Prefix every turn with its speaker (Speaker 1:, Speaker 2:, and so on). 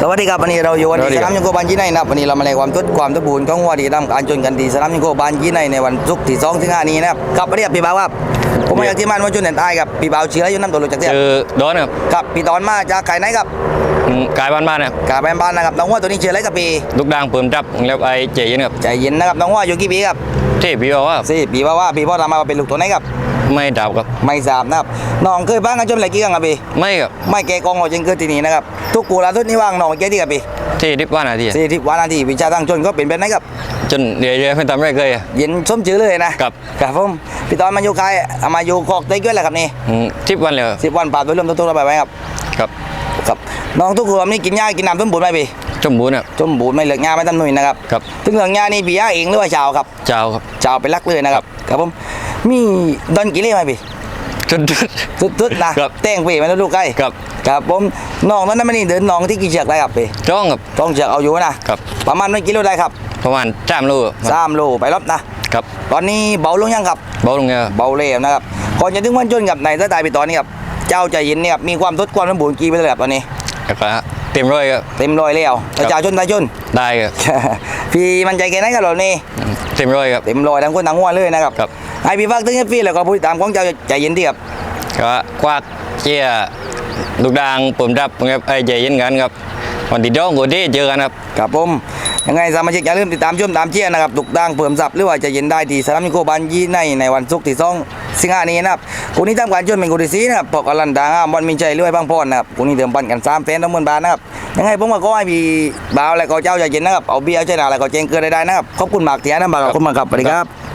Speaker 1: สวัสดีครับวันนี้เราอยู่วัน
Speaker 2: สวัส
Speaker 1: ที่
Speaker 2: ดี
Speaker 1: ส
Speaker 2: ครั
Speaker 1: นา
Speaker 2: บ
Speaker 1: มยังโกบานยี่ในนะครับวันนี้เรามาในความทุดความทุบูนของวัวที่ทำการชนกันที่สนามยังโกบานยี่ในในวันศุกร์ที่สองถึงห้านี้นะครับครับวันนี้ครับพี่บ่าวครับผมมาจากที่มันว่าจุนเด่นใต้ครับพี่บ่าวเชื้ออยู่น้ำตัวหลุดจากเตี้ย
Speaker 2: ชื่อโดนครับ
Speaker 1: ครับพี่ตอนมาจากไก่ไหนครับ
Speaker 2: อืมกายบ้านบ้านๆครับ
Speaker 1: กาแบนบ้านนะครับน้องวัวตัวนี้เชื้ออะไรครับพี่
Speaker 2: ลูกดังเปิ่มจับแล้วไอ้เจยินครับ
Speaker 1: ใจเย็นนะครับน้องวัวอยู่กี่ปีครับ
Speaker 2: เทพพี่บอกว่า
Speaker 1: สี่ปีว่าว่าพี่พ่อทำมาเป็นลูกตัวไหนครับ
Speaker 2: ไม่ดับครับ
Speaker 1: ไม่ทราบนะครับน้องเคยบ้างกันจนอะไรกี่ครั้งครับพี่
Speaker 2: ไม่ครับ
Speaker 1: ไม่แกกองเราจริงเกิดที่นี่นะครับทุกกูลาทุกนี่ว่างน้องแกที่ครับพี่
Speaker 2: เทดิบว่านาที
Speaker 1: สี่สิบวันนาทีวิชาตั้งชนก็เป็นแบบไหนครับ
Speaker 2: จนเดี๋ยวๆเพิ่นทำได้เคยอะ
Speaker 1: เย็นส้มจื้อเลยนะครับ ครับผมพี่ตอนมาอยู่ใครเอามาอยู่คอกได้ด้วยแหละครับนี่
Speaker 2: อืมทิปวันเลย
Speaker 1: สิบวันป่าดโดยรวมตัวๆไปไหมครับ
Speaker 2: ครับ
Speaker 1: ครับน้องทุกคนนี่กินหญ้ากินน้ำต้มบูดไหมพี่
Speaker 2: จมบูนครับ
Speaker 1: ต้มบูดไม่เหลือกหญ้าไม่ต้มหนุ่ยนะครับ
Speaker 2: ครับ
Speaker 1: ถึงเหลือกหญ้านี่พี่ย่าเองหรือว่าชาวครับ
Speaker 2: เจ้าครับ
Speaker 1: ชาวไปรักเลยนะครับครับผมมีดอนกี่เล่ไหมพี่
Speaker 2: จน
Speaker 1: ตึ๊ดๆนะครับเต้งพี่ไม่ต้องลูกใกล้
Speaker 2: ครับ
Speaker 1: ครับผมน้องนั้นไม่นี่เดินน้องที่กี่เชือกได้ครับพี่
Speaker 2: จ้องครับ
Speaker 1: ต้องเชือกเอาอยู่นะครับประมาณไม่กิโลได้ครับ
Speaker 2: ประมาณสามโลครับ
Speaker 1: สามโลไปรอบนะครับตอนนี้เบาลงยังครับ
Speaker 2: เบาลงเงี้ย
Speaker 1: เบาเร็วนะครับก่อนจะถึงวันจนกับในสไตล์พี่ตอนนี้ครับเจ้าใจเย็นเนี่ยครับมีความทดความสมบูรณ์กี่ไปเลยครับตอนนี้
Speaker 2: แล้วก็ เต็มร้อยครับ
Speaker 1: เต็มร้อยแล้ว
Speaker 2: ครับ
Speaker 1: ประชาชนไทยชน
Speaker 2: ได้ครับ
Speaker 1: พี่มันใจแค่ไหนกันเหรอนี่
Speaker 2: อืมเต็มร้อยครับ
Speaker 1: เต็มร้อยทั้งคนทั้งหัวเลยนะครับ
Speaker 2: ครับ
Speaker 1: ไอพี่ฟักถึงพี่แล้วก็ผู้ติดตามของเจ้าใจเย็นที่ครับ
Speaker 2: ก็ควักเจียลูกดังเปิ่มจับครับไอ้เจยินกันครับวันที่จ้องกูที่เจอกันครับ
Speaker 1: ครับผม ยังไงสมาชิกอย่าลืมติดตามชมตามเชียร์นะครับตุกตังเพิ่มสับหรือว่าจะเย็นได้ที่สนามนิโคบันยี่ในในวันศุกร์ที่สองสิงหานี้นะครับคู่นี้ทำการชนเป็นคู่ที่สี่นะครับปอกอลันดางามบอลมินชัยเรื่อยบางพอนะครับคู่นี้เดิมปันกันสามแสนต้องหมื่นบาทนะครับยังไงผมก็ให้พี่บ่าวและก็เจ้าใจเย็นนะครับเอาเบียร์เอาใจหนาและก็เจงเกินได้ๆนะครับขอบคุณมากที่ให้น้ำบาขอบคุณมากครับสวัสดีครับ